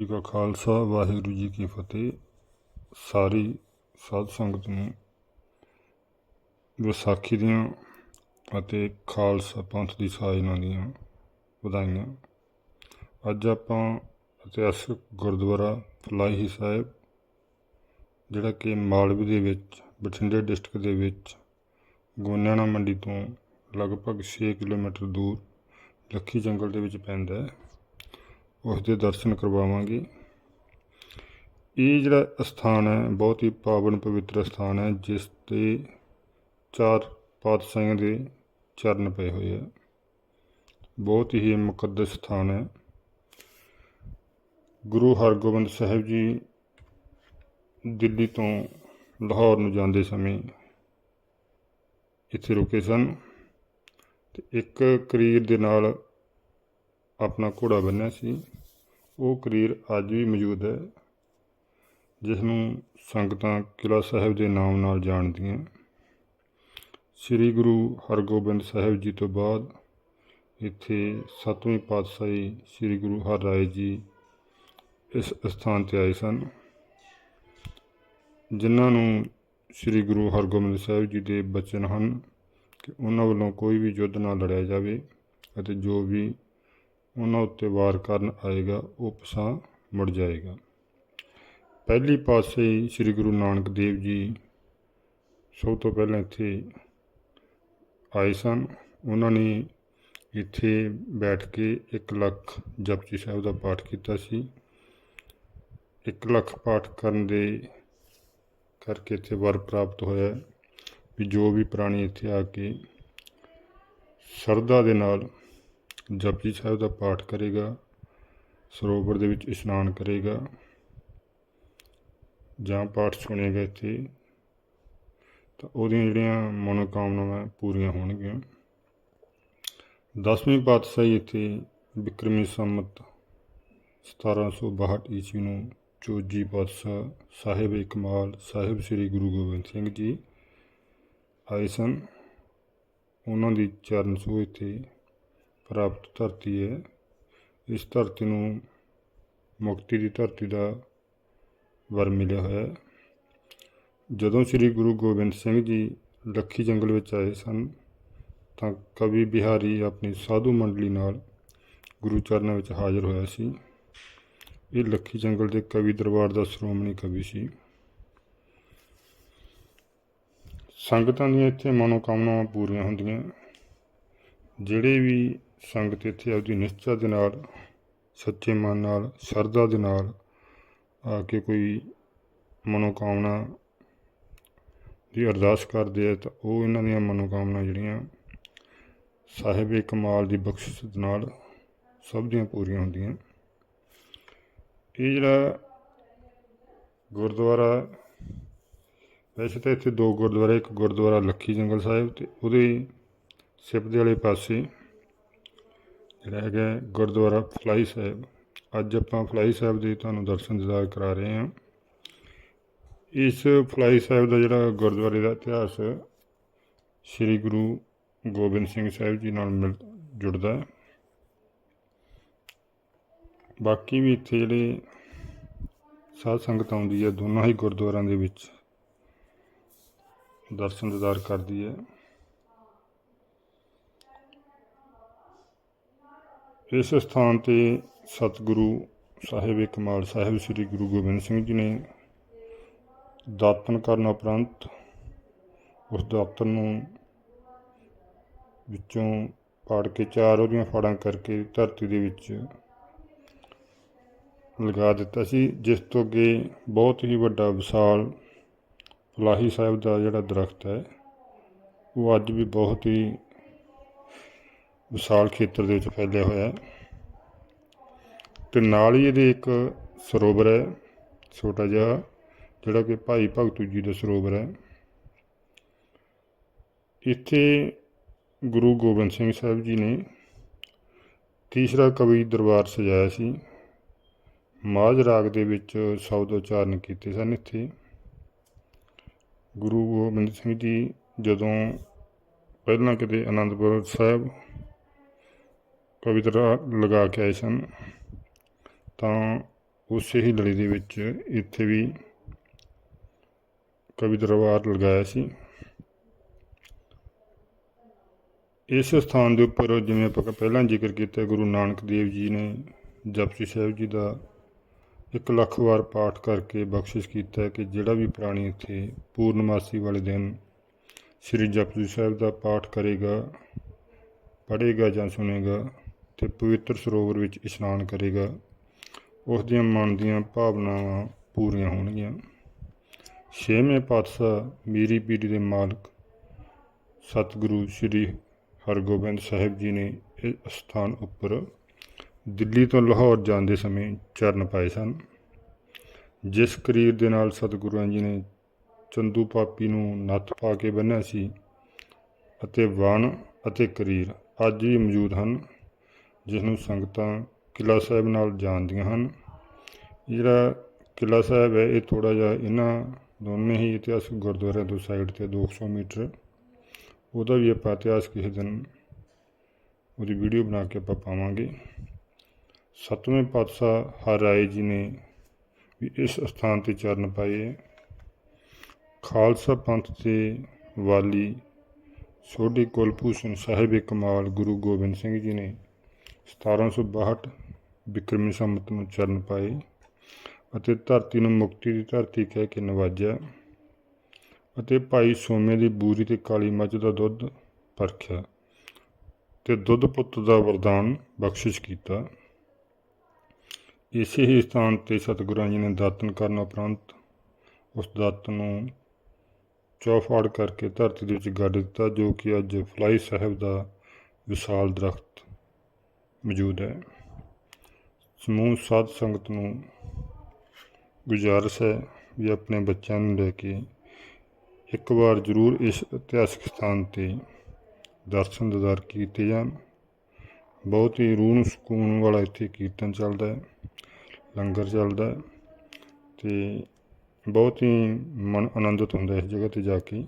ਜੀ ਕਾ ਖਾਲਸਾ, ਵਾਹਿਗੁਰੂ ਜੀ ਕੀ ਫਤਿਹ। ਸਾਰੀ ਸਾਧ ਸੰਗਤ ਨੂੰ ਵਿਸਾਖੀ ਦੀਆਂ ਅਤੇ ਖਾਲਸਾ ਪੰਥ ਦੀ ਸਾਜਨਾ ਦੀਆਂ ਵਧਾਈਆਂ। ਅੱਜ ਆਪਾਂ ਇਤਿਹਾਸਕ ਗੁਰਦੁਆਰਾ ਫਲਾਹੀ ਸਾਹਿਬ, ਜਿਹੜਾ ਕਿ ਮਾਲਵੇ ਦੇ ਵਿੱਚ, ਬਠਿੰਡੇ ਡਿਸਟ੍ਰਿਕਟ ਦੇ ਵਿੱਚ, ਗੋਨਿਆਣਾ ਮੰਡੀ ਤੋਂ ਲਗਭਗ 6 ਕਿਲੋਮੀਟਰ ਦੂਰ, ਲੱਖੀ ਜੰਗਲ ਦੇ ਵਿੱਚ ਪੈਂਦਾ ਹੈ। ਉਸ ਦੇ ਦਰਸ਼ਨ ਕਰਵਾਵਾਂਗੇ। ਇਹ ਜਿਹੜਾ ਸਥਾਨ ਹੈ, ਬਹੁਤ ਹੀ ਪਾਵਨ ਪਵਿੱਤਰ ਸਥਾਨ ਹੈ, ਜਿਸ ਤੇ ਚਾਰ ਪਾਤਸ਼ਾਹਾਂ ਦੇ ਚਰਨ ਪਏ ਹੋਏ ਆ। ਬਹੁਤ ਹੀ ਮੁਕੱਦਸ ਸਥਾਨ ਹੈ। ਗੁਰੂ ਹਰਗੋਬਿੰਦ ਸਾਹਿਬ ਜੀ ਦਿੱਲੀ ਤੋਂ ਲਾਹੌਰ ਨੂੰ ਜਾਂਦੇ ਸਮੇਂ ਇੱਥੇ ਰੁਕੇ ਸਨ ਤੇ ਇੱਕ ਕਰੀਰ ਦੇ ਨਾਲ ਆਪਣਾ ਘੋੜਾ ਬੰਨਿਆ ਸੀ। ਉਹ ਕਰੀਰ ਅੱਜ ਵੀ ਮੌਜੂਦ ਹੈ ਜਿਸ ਨੂੰ ਸੰਗਤਾਂ ਕਿਲ੍ਹਾ ਸਾਹਿਬ ਦੇ ਨਾਮ ਨਾਲ ਜਾਣਦੀਆਂ। ਸ੍ਰੀ ਗੁਰੂ ਹਰਗੋਬਿੰਦ ਸਾਹਿਬ ਜੀ ਤੋਂ ਬਾਅਦ ਇੱਥੇ ਸੱਤਵੀਂ ਪਾਤਸ਼ਾਹੀ ਸ੍ਰੀ ਗੁਰੂ ਹਰਰਾਏ ਜੀ ਇਸ ਸਥਾਨ ਤੇ ਆਏ ਸਨ, ਜਿਨ੍ਹਾਂ ਨੂੰ ਸ੍ਰੀ ਗੁਰੂ ਹਰਗੋਬਿੰਦ ਸਾਹਿਬ ਜੀ ਦੇ ਬਚਨ ਹਨ ਕਿ ਉਹਨਾਂ ਵੱਲੋਂ ਕੋਈ ਵੀ ਯੁੱਧ ਨਾ ਲੜਿਆ ਜਾਵੇ ਅਤੇ ਜੋ ਵੀ ਉਹਨਾਂ ਉੱਤੇ ਵਾਰ ਕਰਨ ਆਏਗਾ, ਉਹ ਪਸਾਹ ਮੁੜ ਜਾਏਗਾ। ਪਹਿਲੀ ਪਾਸੇ ਸ੍ਰੀ ਗੁਰੂ ਨਾਨਕ ਦੇਵ ਜੀ ਸਭ ਤੋਂ ਪਹਿਲਾਂ ਇੱਥੇ ਆਏ ਸਨ। ਉਹਨਾਂ ਨੇ ਇੱਥੇ ਬੈਠ ਕੇ 1 ਲੱਖ ਜਪਜੀ ਸਾਹਿਬ ਦਾ ਪਾਠ ਕੀਤਾ ਸੀ। 1 ਲੱਖ ਪਾਠ ਕਰਨ ਦੇ ਕਰਕੇ ਇੱਥੇ ਵਰ ਪ੍ਰਾਪਤ ਹੋਇਆ ਵੀ ਜੋ ਵੀ ਪ੍ਰਾਣੀ ਇੱਥੇ ਆ ਕੇ ਸ਼ਰਧਾ ਦੇ ਨਾਲ ਜਪਜੀ ਸਾਹਿਬ ਦਾ ਪਾਠ ਕਰੇਗਾ, ਸਰੋਵਰ ਦੇ ਵਿੱਚ ਇਸ਼ਨਾਨ ਕਰੇਗਾ, ਜਾਂ ਪਾਠ ਸੁਣੇਗਾ ਇੱਥੇ, ਤਾਂ ਉਹਦੀਆਂ ਜਿਹੜੀਆਂ ਮਨੋਕਾਮਨਾਵਾਂ ਪੂਰੀਆਂ ਹੋਣਗੀਆਂ। ਦਸਵੀਂ ਪਾਤਸ਼ਾਹੀ ਇੱਥੇ ਬਿਕਰਮੀ ਸੰਮਤ 1762 ਈਸਵੀ ਨੂੰ ਚੋਜੀ ਪਾਤਸ਼ਾਹ ਸਾਹਿਬ ਇਕਮਾਲ ਸਾਹਿਬ ਸ੍ਰੀ ਗੁਰੂ ਗੋਬਿੰਦ ਸਿੰਘ ਜੀ ਆਏ ਸਨ। ਉਹਨਾਂ ਦੀ ਚਰਨ ਸੋਹ ਇੱਥੇ ਪ੍ਰਾਪਤ ਧਰਤੀ ਹੈ। ਇਸ ਧਰਤੀ ਨੂੰ ਮੁਕਤੀ ਦੀ ਧਰਤੀ ਦਾ ਵਰ ਮਿਲਿਆ ਹੋਇਆ ਹੈ। ਜਦੋਂ ਸ੍ਰੀ ਗੁਰੂ ਗੋਬਿੰਦ ਸਿੰਘ ਜੀ ਲੱਖੀ ਜੰਗਲ ਵਿੱਚ ਆਏ ਸਨ, ਤਾਂ ਕਵੀ ਬਿਹਾਰੀ ਆਪਣੀ ਸਾਧੂ ਮੰਡਲੀ ਨਾਲ ਗੁਰੂ ਚਰਨਾਂ ਵਿੱਚ ਹਾਜ਼ਰ ਹੋਇਆ ਸੀ। ਇਹ ਲੱਖੀ ਜੰਗਲ ਦੇ ਕਵੀ ਦਰਬਾਰ ਦਾ ਸ਼੍ਰੋਮਣੀ ਕਵੀ ਸੀ। ਸੰਗਤਾਂ ਦੀਆਂ ਇੱਥੇ ਮਨੋਕਾਮਨਾਵਾਂ ਪੂਰੀਆਂ ਹੁੰਦੀਆਂ। ਜਿਹੜੇ ਵੀ ਸੰਗਤ ਇੱਥੇ ਆਪਦੀ ਨਿਸ਼ਚਾ ਦੇ ਨਾਲ, ਸੱਚੇ ਮਨ ਨਾਲ, ਸ਼ਰਧਾ ਦੇ ਨਾਲ ਆ ਕੇ ਕੋਈ ਮਨੋਕਾਮਨਾ ਦੀ ਅਰਦਾਸ ਕਰਦੇ ਆ, ਤਾਂ ਉਹ ਇਹਨਾਂ ਦੀਆਂ ਮਨੋਕਾਮਨਾ ਜਿਹੜੀਆਂ ਸਾਹਿਬ ਕਮਾਲ ਦੀ ਬਖਸ਼ਿਸ਼ ਦੇ ਨਾਲ ਸਭ ਦੀਆਂ ਪੂਰੀਆਂ ਹੁੰਦੀਆਂ। ਇਹ ਜਿਹੜਾ ਗੁਰਦੁਆਰਾ, ਵੈਸੇ ਤਾਂ ਇੱਥੇ ਦੋ ਗੁਰਦੁਆਰੇ, ਇੱਕ ਗੁਰਦੁਆਰਾ ਲੱਖੀ ਜੰਗਲ ਸਾਹਿਬ ਤੇ ਉਹਦੇ ਸਿਪਦੇ ਵਾਲੇ ਪਾਸੇ ਜਿਹੜਾ ਹੈਗਾ ਗੁਰਦੁਆਰਾ ਫਲਾਈ ਸਾਹਿਬ। ਅੱਜ ਆਪਾਂ ਫਲਾਈ ਸਾਹਿਬ ਦੇ ਤੁਹਾਨੂੰ ਦਰਸ਼ਨ ਦਿਦਾਰ ਕਰਾ ਰਹੇ ਹਾਂ। ਇਸ ਫਲਾਈ ਸਾਹਿਬ ਦਾ ਜਿਹੜਾ ਗੁਰਦੁਆਰੇ ਦਾ ਇਤਿਹਾਸ ਸ੍ਰੀ ਗੁਰੂ ਗੋਬਿੰਦ ਸਿੰਘ ਸਾਹਿਬ ਜੀ ਨਾਲ ਮਿਲ ਜੁੜਦਾ ਹੈ। ਬਾਕੀ ਵੀ ਇੱਥੇ ਜਿਹੜੇ ਸਾਧ ਸੰਗਤ ਆਉਂਦੀ ਹੈ, ਦੋਨਾਂ ਹੀ ਗੁਰਦੁਆਰਿਆਂ ਦੇ ਵਿੱਚ ਦਰਸ਼ਨ ਦਿਦਾਰ ਕਰਦੀ ਹੈ। ਇਸ ਸਥਾਨ ਤੇ ਸਤਿਗੁਰੂ ਸਾਹਿਬ ਕਮਾਲ ਸਾਹਿਬ ਸ੍ਰੀ ਗੁਰੂ ਗੋਬਿੰਦ ਸਿੰਘ ਜੀ ਨੇ ਦਾਤਨ ਕਰਨ ਉਪਰੰਤ ਉਸ ਦਾਤਨ ਨੂੰ ਵਿੱਚੋਂ ਪਾੜ ਕੇ ਚਾਰ ਉਹਦੀਆਂ ਫਾੜਾਂ ਕਰਕੇ ਧਰਤੀ ਦੇ ਵਿੱਚ ਲਗਾ ਦਿੱਤਾ ਸੀ, ਜਿਸ ਤੋਂ ਅੱਗੇ ਬਹੁਤ ਹੀ ਵੱਡਾ ਵਿਸ਼ਾਲ ਫਲਾਹੀ ਸਾਹਿਬ ਦਾ ਜਿਹੜਾ ਦਰਖਤ ਹੈ, ਉਹ ਅੱਜ ਵੀ ਬਹੁਤ ਹੀ ਵਿਸ਼ਾਲ ਖੇਤਰ ਦੇ ਵਿੱਚ ਫੈਲਿਆ ਹੋਇਆ ਹੈ। ਤੇ ਨਾਲ ਹੀ ਇਹਦੇ ਇੱਕ ਸਰੋਵਰ ਹੈ, ਛੋਟਾ ਜਿਹਾ, ਜਿਹੜਾ ਕਿ ਭਾਈ ਭਗਤੂ ਜੀ ਦਾ ਸਰੋਵਰ ਹੈ। ਇੱਥੇ ਗੁਰੂ ਗੋਬਿੰਦ ਸਿੰਘ ਸਾਹਿਬ ਜੀ ਨੇ ਤੀਸਰਾ ਕਵੀ ਦਰਬਾਰ ਸਜਾਇਆ ਸੀ। ਮਾਝ ਰਾਗ ਦੇ ਵਿੱਚ ਸ਼ਬਦ ਉਚਾਰਨ ਕੀਤੇ ਸਨ ਇੱਥੇ। ਗੁਰੂ ਗੋਬਿੰਦ ਸਿੰਘ ਜੀ ਜਦੋਂ ਪਹਿਲਾਂ ਕਿਤੇ ਆਨੰਦਪੁਰ ਸਾਹਿਬ ਕਵਿਤਾ ਲਗਾ ਕੇ ਆਏ ਸਨ, ਤਾਂ ਉਸੇ ਹੀ ਲੜੀ ਦੇ ਵਿੱਚ ਇੱਥੇ ਵੀ ਕਵੀ ਦਰਬਾਰ ਲਗਾਇਆ ਸੀ। ਇਸ ਸਥਾਨ ਦੇ ਉੱਪਰ ਜਿਵੇਂ ਆਪਾਂ ਪਹਿਲਾਂ ਜ਼ਿਕਰ ਕੀਤਾ, ਗੁਰੂ ਨਾਨਕ ਦੇਵ ਜੀ ਨੇ ਜਪਜੀ ਸਾਹਿਬ ਜੀ ਦਾ ਇੱਕ ਲੱਖ ਵਾਰ ਪਾਠ ਕਰਕੇ ਬਖਸ਼ਿਸ਼ ਕੀਤਾ ਕਿ ਜਿਹੜਾ ਵੀ ਪ੍ਰਾਣੀ ਇੱਥੇ ਪੂਰਨਮਾਸੀ ਵਾਲੇ ਦਿਨ ਸ੍ਰੀ ਜਪਜੀ ਸਾਹਿਬ ਦਾ ਪਾਠ ਕਰੇਗਾ, ਪੜ੍ਹੇਗਾ ਜਾਂ ਸੁਣੇਗਾ ਤੇ ਪਵਿੱਤਰ ਸਰੋਵਰ ਵਿੱਚ ਇਸ਼ਨਾਨ ਕਰੇਗਾ। ਉਸ ਦੀਆਂ ਮਨ ਦੀਆਂ ਭਾਵਨਾਵਾਂ ਪੂਰੀਆਂ ਹੋਣਗੀਆਂ। ਛੇਵੇਂ ਪਾਤਸ਼ਾਹ ਮੀਰੀ ਪੀਰੀ ਦੇ ਮਾਲਕ ਸਤਿਗੁਰੂ ਸ੍ਰੀ ਹਰਗੋਬਿੰਦ ਸਾਹਿਬ ਜੀ ਨੇ ਇਸ ਸਥਾਨ ਉੱਪਰ ਦਿੱਲੀ ਤੋਂ ਲਾਹੌਰ ਜਾਂਦੇ ਸਮੇਂ ਚਰਨ ਪਾਏ ਸਨ। ਜਿਸ ਕਰੀਰ ਦੇ ਨਾਲ ਸਤਿਗੁਰਾਂ ਜੀ ਨੇ ਚੰਦੂ ਪਾਪੀ ਨੂੰ ਨੱਥ ਪਾ ਕੇ ਬੰਨ੍ਹਿਆ ਸੀ ਅਤੇ ਵਣ ਅਤੇ ਕਰੀਰ ਅੱਜ ਵੀ ਮੌਜੂਦ ਹਨ। ਜਿਸ ਨੂੰ ਸੰਗਤਾਂ ਕਿਲ੍ਹਾ ਸਾਹਿਬ ਨਾਲ ਜਾਣਦੀਆਂ ਹਨ। ਜਿਹੜਾ ਕਿਲ੍ਹਾ ਸਾਹਿਬ ਹੈ, ਇਹ ਥੋੜਾ ਜਿਹਾ ਇਹਨਾਂ ਦੋਨੇ ਹੀ ਇਤਿਹਾਸਕ ਗੁਰਦੁਆਰਿਆਂ ਤੋਂ ਸਾਈਡ ਤੇ 200 ਮੀਟਰ। ਉਹਦਾ ਵੀ ਆਪਾਂ ਇਤਿਹਾਸ ਕਿਸੇ ਦਿਨ ਉਹਦੀ ਵੀਡੀਓ ਬਣਾ ਕੇ ਆਪਾਂ ਪਾਵਾਂਗੇ। ਸਤਵੇਂ ਪਾਤਸ਼ਾਹ ਹਰਿਰਾਏ ਜੀ ਨੇ ਵੀ ਇਸ ਸਥਾਨ ਤੇ ਚਰਨ ਪਾਏ ਹੈ। ਖਾਲਸਾ ਪੰਥ 'ਤੇ ਵਾਲੀ ਸੋਢੀ ਕੁਲਭੂਸ਼ਣ ਸਾਹਿਬ ਕਮਾਲ ਗੁਰੂ ਗੋਬਿੰਦ ਸਿੰਘ ਜੀ ਨੇ 1762 ਬਿਕਰਮੀ ਸੰਮਤ ਨੂੰ ਚਰਨ ਪਾਏ ਅਤੇ ਧਰਤੀ ਨੂੰ ਮੁਕਤੀ ਦੀ ਧਰਤੀ ਕਹਿ ਕੇ ਨਵਾਜਿਆ ਅਤੇ ਭਾਈ ਸੋਮੇ ਦੀ ਬੂਰੀ ਤੇ ਕਾਲੀ ਮੱਝ ਦਾ ਦੁੱਧ ਪਰਖਿਆ ਤੇ ਦੁੱਧ ਪੁੱਤ ਦਾ ਵਰਦਾਨ ਬਖਸ਼ਿਸ਼ ਕੀਤਾ। ਇਸੇ ਹੀ ਸਥਾਨ ਤੇ ਸਤਿਗੁਰਾਂ ਜੀ ਨੇ ਦਾਤਨ ਕਰਨ ਉਪਰੰਤ ਉਸ ਦਾਤ ਨੂੰ ਚੌਫਾੜ ਕਰਕੇ ਧਰਤੀ ਦੇ ਵਿੱਚ ਗੱਡ ਦਿੱਤਾ, ਜੋ ਕਿ ਅੱਜ ਫਲਾਈ ਸਾਹਿਬ ਦਾ ਵਿਸ਼ਾਲ ਦਰਖਤ ਮੌਜੂਦ ਹੈ। ਸਮੂਹ ਸਾਧ ਸੰਗਤ ਨੂੰ ਗੁਜ਼ਾਰਿਸ਼ ਹੈ ਵੀ ਆਪਣੇ ਬੱਚਿਆਂ ਨੂੰ ਲੈ ਕੇ ਇੱਕ ਵਾਰ ਜ਼ਰੂਰ ਇਸ ਇਤਿਹਾਸਕ ਸਥਾਨ ਤੇ ਦਰਸ਼ਨ ਦਿਦਾਰ ਕੀਤੇ ਜਾਣ। ਬਹੁਤ ਹੀ ਰੂਹ ਨੂੰ ਸਕੂਨ ਵਾਲਾ ਇੱਥੇ ਕੀਰਤਨ ਚੱਲਦਾ ਹੈ, ਲੰਗਰ ਚੱਲਦਾ ਹੈ ਤੇ ਬਹੁਤ ਹੀ ਮਨ ਆਨੰਦਿਤ ਹੁੰਦਾ ਇਸ ਜਗ੍ਹਾ ਤੇ ਜਾ ਕੇ।